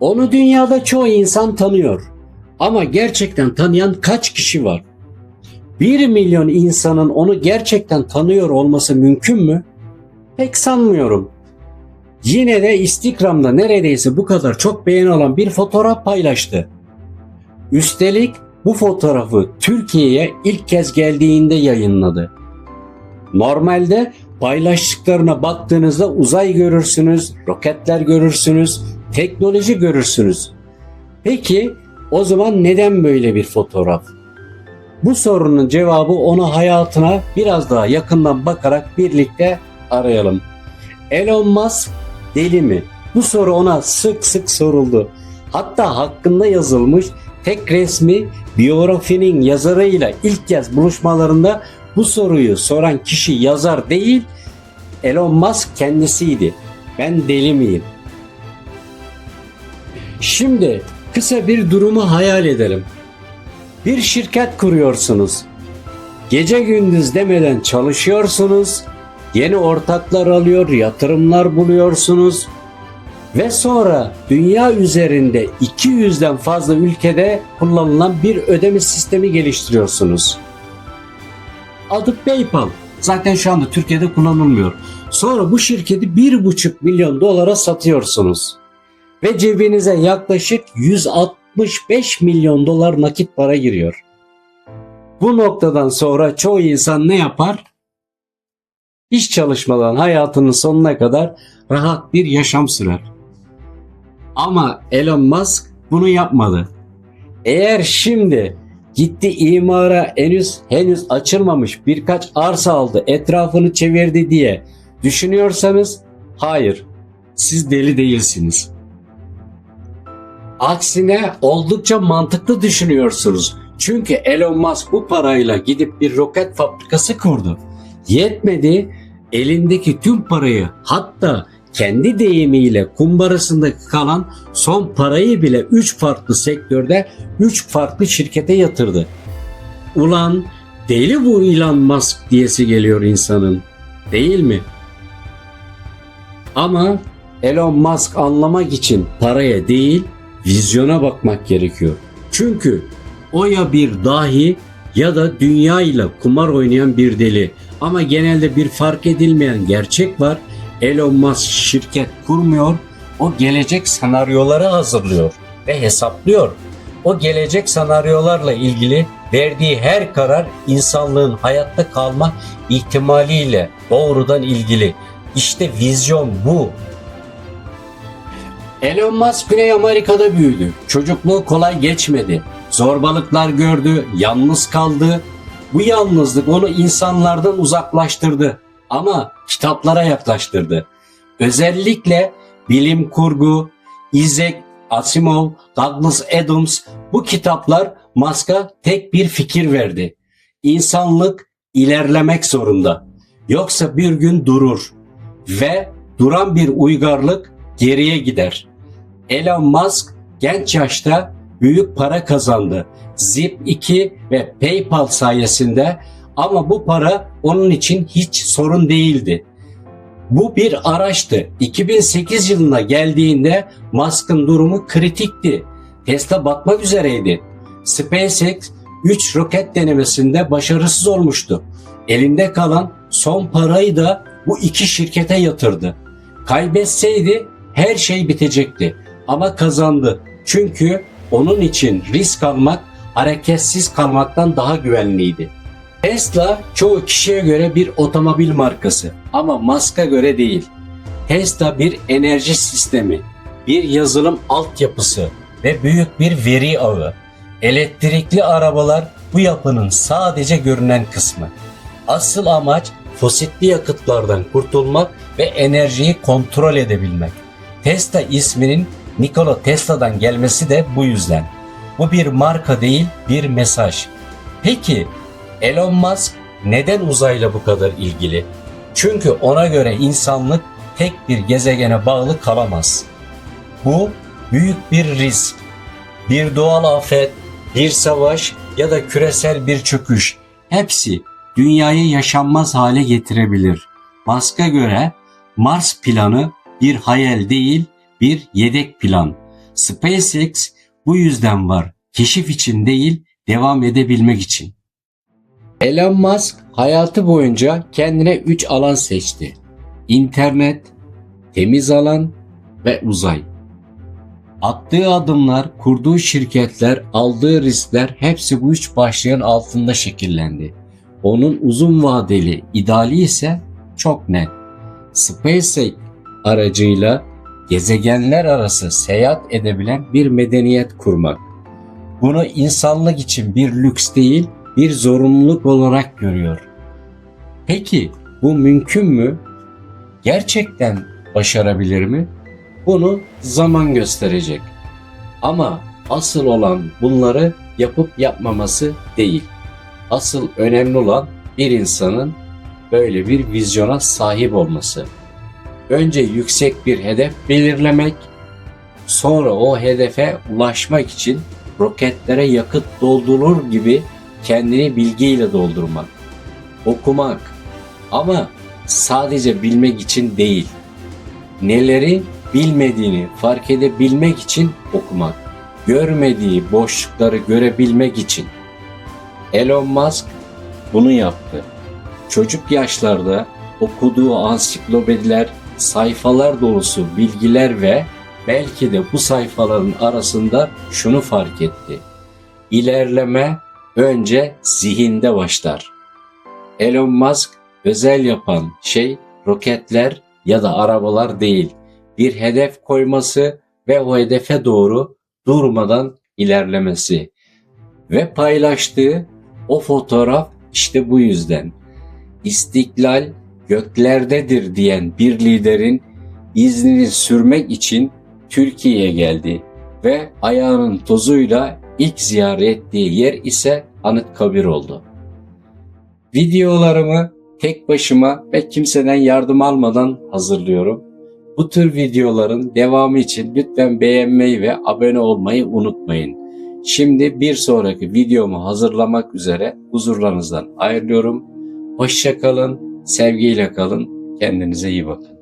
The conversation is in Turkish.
Onu dünyada çoğu insan tanıyor. Ama gerçekten tanıyan kaç kişi var? 1 milyon insanın onu gerçekten tanıyor olması mümkün mü? Pek sanmıyorum. Yine de Instagram'da neredeyse bu kadar çok beğeni alan bir fotoğraf paylaştı. Üstelik bu fotoğrafı Türkiye'ye ilk kez geldiğinde yayınladı. Normalde paylaştıklarına baktığınızda uzay görürsünüz, roketler görürsünüz, teknoloji görürsünüz. Peki o zaman neden böyle bir fotoğraf? Bu sorunun cevabı ona hayatına biraz daha yakından bakarak birlikte arayalım. Elon Musk deli mi? Bu soru ona sık sık soruldu. Hatta hakkında yazılmış tek resmi biyografinin yazarıyla ilk kez buluşmalarında bu soruyu soran kişi yazar değil, Elon Musk kendisiydi. Ben deli miyim? Şimdi kısa bir durumu hayal edelim. Bir şirket kuruyorsunuz. Gece gündüz demeden çalışıyorsunuz. Yeni ortaklar alıyor, yatırımlar buluyorsunuz. Ve sonra dünya üzerinde 200'den fazla ülkede kullanılan bir ödeme sistemi geliştiriyorsunuz. Adı PayPal. Zaten şu anda Türkiye'de kullanılmıyor. Sonra bu şirketi 1,5 milyon dolara satıyorsunuz. Ve cebinize yaklaşık 165 milyon dolar nakit para giriyor. Bu noktadan sonra çoğu insan ne yapar? Hiç çalışmadan hayatının sonuna kadar rahat bir yaşam sürer. Ama Elon Musk bunu yapmadı. Eğer şimdi gitti imara henüz henüz açılmamış birkaç arsa aldı, etrafını çevirdi diye düşünüyorsanız hayır. Siz deli değilsiniz. Aksine oldukça mantıklı düşünüyorsunuz. Çünkü Elon Musk bu parayla gidip bir roket fabrikası kurdu. Yetmedi, elindeki tüm parayı hatta kendi deyimiyle kumbarasındaki kalan son parayı bile 3 farklı sektörde 3 farklı şirkete yatırdı. Ulan deli bu Elon Musk diyesi geliyor insanın. Değil mi? Ama Elon Musk anlamak için paraya değil vizyona bakmak gerekiyor. Çünkü o ya bir dahi ya da dünya ile kumar oynayan bir deli. Ama genelde bir fark edilmeyen gerçek var. Elon Musk şirket kurmuyor. O gelecek senaryoları hazırlıyor ve hesaplıyor. O gelecek senaryolarla ilgili verdiği her karar insanlığın hayatta kalma ihtimaliyle doğrudan ilgili. İşte vizyon bu. Elon Musk Güney Amerika'da büyüdü. Çocukluğu kolay geçmedi. Zorbalıklar gördü, yalnız kaldı. Bu yalnızlık onu insanlardan uzaklaştırdı ama kitaplara yaklaştırdı. Özellikle bilim kurgu, Isaac Asimov, Douglas Adams bu kitaplar Musk'a tek bir fikir verdi. İnsanlık ilerlemek zorunda. Yoksa bir gün durur ve duran bir uygarlık geriye gider. Elon Musk genç yaşta büyük para kazandı. Zip2 ve PayPal sayesinde ama bu para onun için hiç sorun değildi. Bu bir araçtı. 2008 yılına geldiğinde Musk'ın durumu kritikti. Tesla batmak üzereydi. SpaceX 3 roket denemesinde başarısız olmuştu. Elinde kalan son parayı da bu iki şirkete yatırdı. Kaybetseydi her şey bitecekti ama kazandı. Çünkü onun için risk almak hareketsiz kalmaktan daha güvenliydi. Tesla çoğu kişiye göre bir otomobil markası ama Musk'a göre değil. Tesla bir enerji sistemi, bir yazılım altyapısı ve büyük bir veri ağı. Elektrikli arabalar bu yapının sadece görünen kısmı. Asıl amaç fosilli yakıtlardan kurtulmak ve enerjiyi kontrol edebilmek. Tesla isminin Nikola Tesla'dan gelmesi de bu yüzden. Bu bir marka değil, bir mesaj. Peki Elon Musk neden uzayla bu kadar ilgili? Çünkü ona göre insanlık tek bir gezegene bağlı kalamaz. Bu büyük bir risk. Bir doğal afet, bir savaş ya da küresel bir çöküş hepsi dünyayı yaşanmaz hale getirebilir. Musk'a göre Mars planı bir hayal değil, bir yedek plan. SpaceX bu yüzden var. Keşif için değil, devam edebilmek için. Elon Musk hayatı boyunca kendine 3 alan seçti. İnternet, temiz alan ve uzay. Attığı adımlar, kurduğu şirketler, aldığı riskler hepsi bu üç başlığın altında şekillendi. Onun uzun vadeli ideali ise çok net. SpaceX aracıyla gezegenler arası seyahat edebilen bir medeniyet kurmak. Bunu insanlık için bir lüks değil, bir zorunluluk olarak görüyor. Peki bu mümkün mü? Gerçekten başarabilir mi? Bunu zaman gösterecek. Ama asıl olan bunları yapıp yapmaması değil. Asıl önemli olan bir insanın böyle bir vizyona sahip olması. Önce yüksek bir hedef belirlemek, sonra o hedefe ulaşmak için roketlere yakıt doldurur gibi kendini bilgiyle doldurmak. Okumak ama sadece bilmek için değil. Neleri bilmediğini fark edebilmek için okumak. Görmediği boşlukları görebilmek için. Elon Musk bunu yaptı. Çocuk yaşlarda okuduğu ansiklopediler, sayfalar dolusu bilgiler ve belki de bu sayfaların arasında şunu fark etti. İlerleme önce zihinde başlar. Elon Musk özel yapan şey roketler ya da arabalar değil. Bir hedef koyması ve o hedefe doğru durmadan ilerlemesi. Ve paylaştığı o fotoğraf işte bu yüzden. İstiklal göklerdedir diyen bir liderin iznini sürmek için Türkiye'ye geldi ve ayağının tozuyla ilk ziyaret ettiği yer ise Anıtkabir oldu. Videolarımı tek başıma ve kimseden yardım almadan hazırlıyorum. Bu tür videoların devamı için lütfen beğenmeyi ve abone olmayı unutmayın. Şimdi bir sonraki videomu hazırlamak üzere huzurlarınızdan ayrılıyorum. Hoşça kalın, sevgiyle kalın, kendinize iyi bakın.